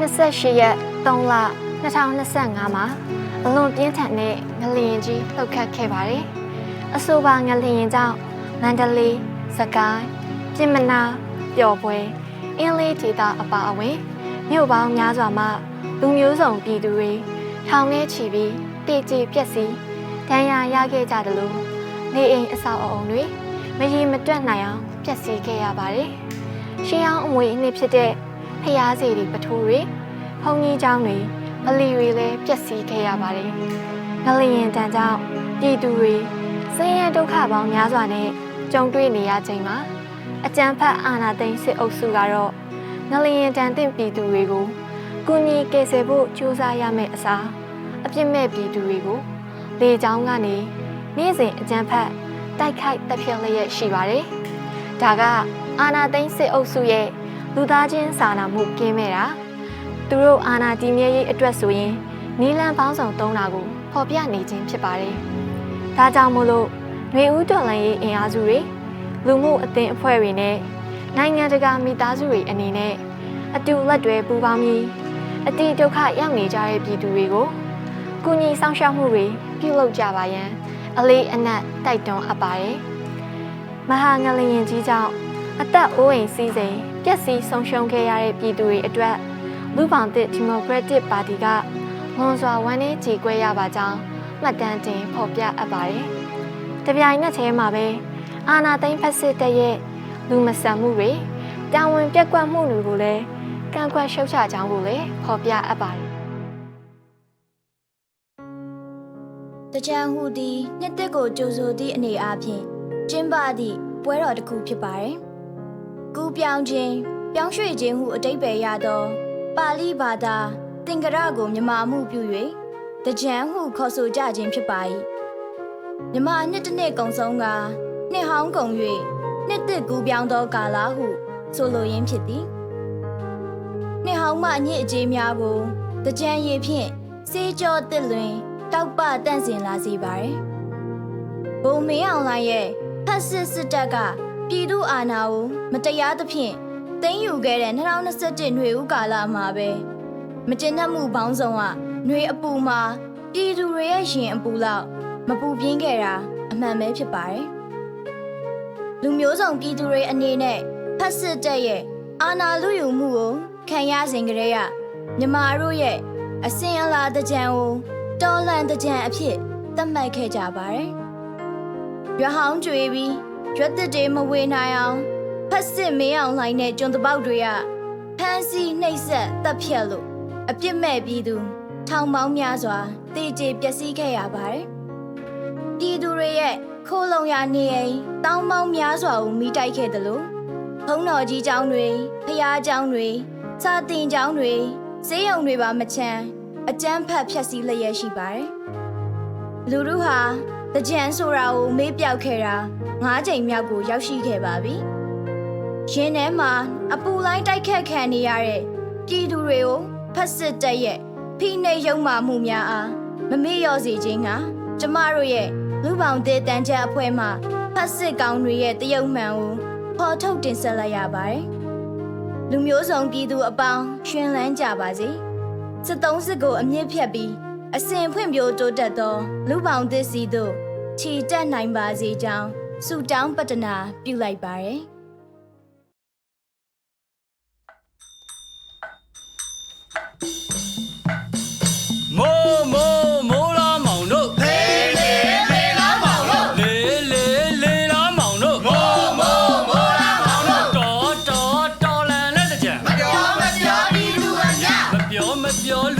28ရက်3လ2025မှာအလွန်ပြင်းထန်တဲ့ငလျင်ကြီးလှုပ်ခတ်ခဲ့ပါတယ်။အဆိုပါငလျင်ကြောင့်မန္တလေး၊စကိုင်း၊ပြင်မနာ၊ပျော်ပွဲအင်းလေးဒေသအပါအဝင်မြို့ပေါင်းများစွာမှလူမျိုးစုံပြည်သူတွေထောင်ထဲချီပြီးတည်ကြည်ပျက်စီးဒဏ်ရာရခဲ့ကြတယ်လို့နေအိမ်အဆောက်အအုံတွေမရေမတွက်နိုင်အောင်ပျက်စီးခဲ့ရပါတယ်။ရှေးအောင်အမွေအနှစ်ဖြစ်တဲ့ ဖျားစီတွေပထိုးတွေဘုံကြီးကျောင်းတွေဗလီတွေလည်းပျက်စီးခဲ့ရပါတယ်။ငလျင်တန်ကြောင့်ပြည်သူတွေဆင်းရဲဒုက္ခပေါင်းများစွာနဲ့ကြုံတွေ့နေရချိန်မှာအကြမ်းဖက်အာဏာသိမ်းစစ်အုပ်စုကတော့ငလျင်တန်တဲ့ပြည်သူတွေကိုကူညီကယ်ဆယ်ဖို့ကြိုးစားရမယ့်အစားအပြစ်မဲ့ပြည်သူတွေကိုလေကြောင်းကနေနေ့စဉ်အကြမ်းဖက်တိုက်ခိုက်တပ်ဖြတ်လျက်ရှိပါတယ်။ဒါကအာဏာသိမ်းစစ်အုပ်စုရဲ့ လူသားချင်းစာနာမှုကင်းမဲ့တာသူတို့အာဏာတည်မြဲရေးအတွက်ဆိုရင်နီလန်ပေါင်းဆောင်သုံးတာကိုဖော်ပြနေခြင်းဖြစ်ပါတယ်။ဒါကြောင့်မို့လို့ຫນွေဦးတော်လှန်ရေးအင်အားစုတွေလူမှုအသင်းအဖွဲ့တွေနဲ့နိုင်ငံတကာမိသားစုတွေအနေနဲ့အတူလက်တွဲပူးပေါင်းပြီးအတိဒုက္ခရောက်နေကြတဲ့ပြည်သူတွေကိုကုညီဆောင်ရှောက်မှုတွေပြုလုပ်ကြပါရန်အလေးအနက်တိုက်တွန်းအပ်ပါတယ်။မဟာငလျင်ကြီးကြောင့်အသက်အိုးအိမ်စီးစိမ် ပျက်စီးဆုံးရှုံးခဲ့ရတဲ့ပြည်သူတွေအတွက်လူပောင်သစ်ဒီမိုကရက်တစ်ပါတီကလွန်စွာဝမ်းနည်းကြေကွဲရပါကြောင်းမှတ်တမ်းတင်ဖော်ပြအပ်ပါတယ်။တပြိုင်နက်တည်းမှာပဲအာနာသိန်းဖက်စစ်တပ်ရဲ့လူမဆန်မှုတွေတာဝန်ပြက်ကွက်မှုတွေကိုလည်းကန့်ကွက်ရှုတ်ချကြောင်းကိုလည်းဖော်ပြအပ်ပါတယ်တကြံဟုသည်နှစ်သက်ကိုကြိုဆိုသည့်အနေအားဖြင့်ကျင်းပသည့်ပွဲတော်တစ်ခုဖြစ်ပါတယ်။ ကူပြောင်းခြင်းပြောင်းရွှေ့ခြင်းဟုအတိတ်ပဲရသောပါဠိဘာသာသင်္ကရကိုမြမမှုပြု၍တကြံဟုခေါ်ဆိုကြခြင်းဖြစ်ပါ၏။မြမနှစ်တစ်နှစ်ကုံဆုံးကနှစ်ဟောင်းကုန်၍နှစ်သက်ကူပြောင်းသောကာလဟုဆိုလိုရင်းဖြစ်သည်။နှစ်ဟောင်းမှအညစ်အကြေးများကိုတကြံရည်ဖြင့်စေးကြောတစ်လွင်တောက်ပတန့်စင်လာစေပါတယ်။ဘုံမင်းအောင်လိုင်းရဲ့ဖက်စစ်စစ်တပ်က ပြည်သူအာဏာကိုမတရားသဖြင့်သိမ်းယူခဲ့တဲ့2021ຫນွေဦးကာလမှာပဲမကျဉ်းမှုပေါင်းစုံကຫນွေအပူမှာပြည်သူတွေရဲ့ရှင်အပူလောက်မပူပြင်းခဲ့တာအမှန်ပဲဖြစ်ပါတယ်။လူမျိုးစုံပြည်သူတွေအနေနဲ့ဖက်စစ်တပ်ရဲ့အာဏာလုယူမှုကိုခံရစဉ်ကတည်းကမြမတို့ရဲ့အစင်အလာတကြံကိုတော်လန်တကြံအဖြစ်သတ်မှတ်ခဲ့ကြပါတယ်။ရွာဟောင်းကျွေးပြီး ရွက်တစ်တေမဝေနိုင်အောင်ဖက်စစ်မင်းအောင်လှိုင်းတဲ့ကျွန်းတပေါက်တွေကဖမ်းဆီးနှိပ်စက်တပ်ဖြတ်လို့အပြစ်မဲ့ပြီးသူထောင်ပေါင်းများစွာတေကျေပျက်စီးခဲ့ရပါတယ်။ပြည်သူတွေရဲ့ခိုးလုံရနေအိမ်တောင်းပေါင်းများစွာကိုမိတိုက်ခဲ့တယ်လို့ဘုံတော်ကြီးကျောင်းတွေဖျားကျောင်းတွေစာတင်ကျောင်းတွေဈေးရုံတွေပါမချမ်းအကျန်းဖတ်ဖြက်စီးလျက်ရှိပါတယ်။လူတို့ဟာ တကြံဆိုတာကိုမေးပြောက်ခဲ့တာ၅ချိန်မြောက်ကိုရောက်ရှိခဲ့ပါပြီ။ရင်းထဲမှာအပူလိုင်းတိုက်ခတ်ခံနေရတဲ့ပြည်သူတွေကိုဖက်စစ်တပ်ရဲ့ဖိနှိပ်ယုံမှမှုများအားမမေ့လျော့စေခြင်းကကျမတို့ရဲ့လူပောင်သေးတန်ချက်အဖွဲ့မှဖက်စစ်ကောင်တွေရဲ့တရုတ်မှန်ကိုဖော်ထုတ်တင်ဆက်လိုက်ရပါတယ်။လူမျိုးစုံပြည်သူအပေါင်းရှင်လန်းကြပါစေ။စစ်သုံးစစ်ကိုအမြင့်ဖြတ်ပြီးအစဉ်ဖွံ့ဖြိုးတိုးတက်သောလူပောင်သစ်စီတို့ ခြေတက်နိုင်ပါစေကြောင်းဆုတောင်းပတ္တနာပြုလိုက်ပါရယ်မိုးမိုးမိုးလာမောင်တို့လေလေလေလားမောင်တို့လေလေလေလာမောင်တို့မောမောမောလားမောင်တို့တော်တော်တော်လန်လက်တကြံမပြောမပြောဒီလူအမြမပြောမပြောလူ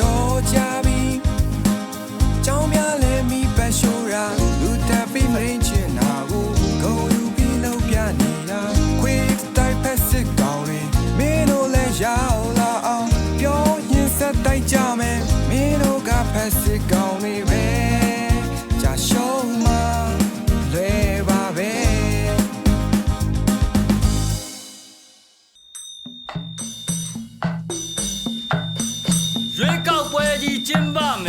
တော့ကြပြီ။ကြောင်းပြလဲမိပတ်ရှိုးတာလူတက်ပြီးမရင်ချ 一斤半米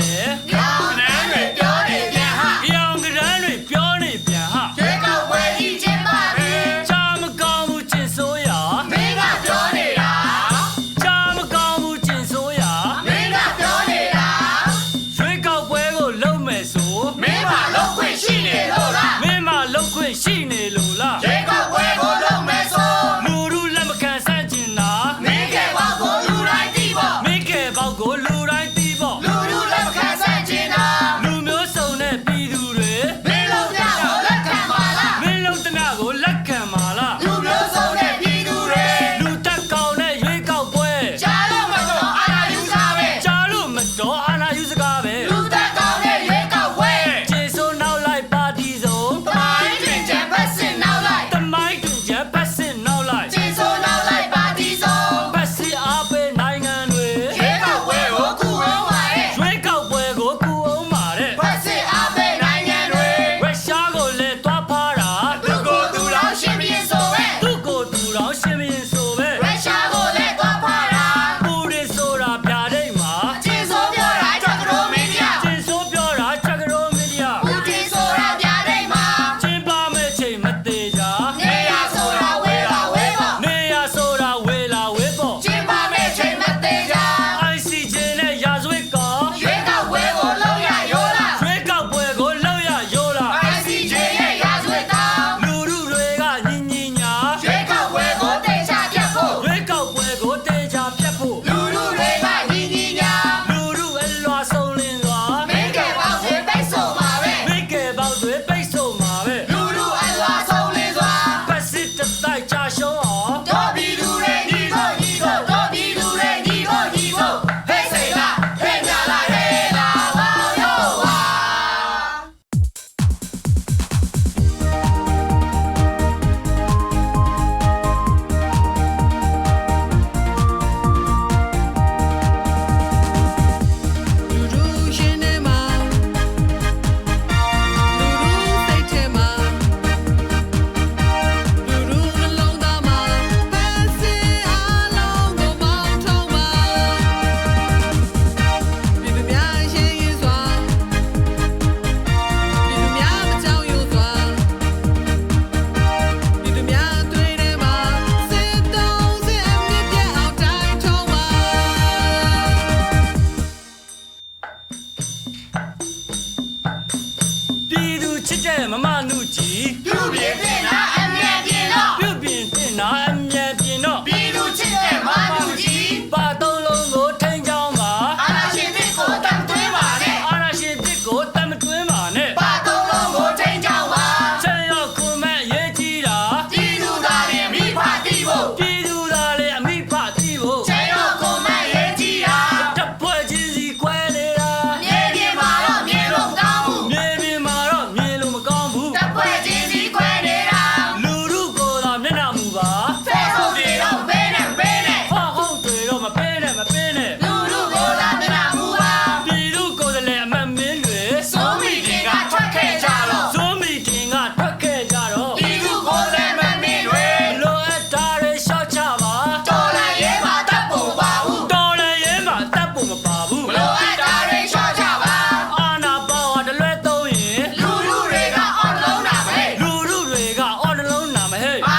hey.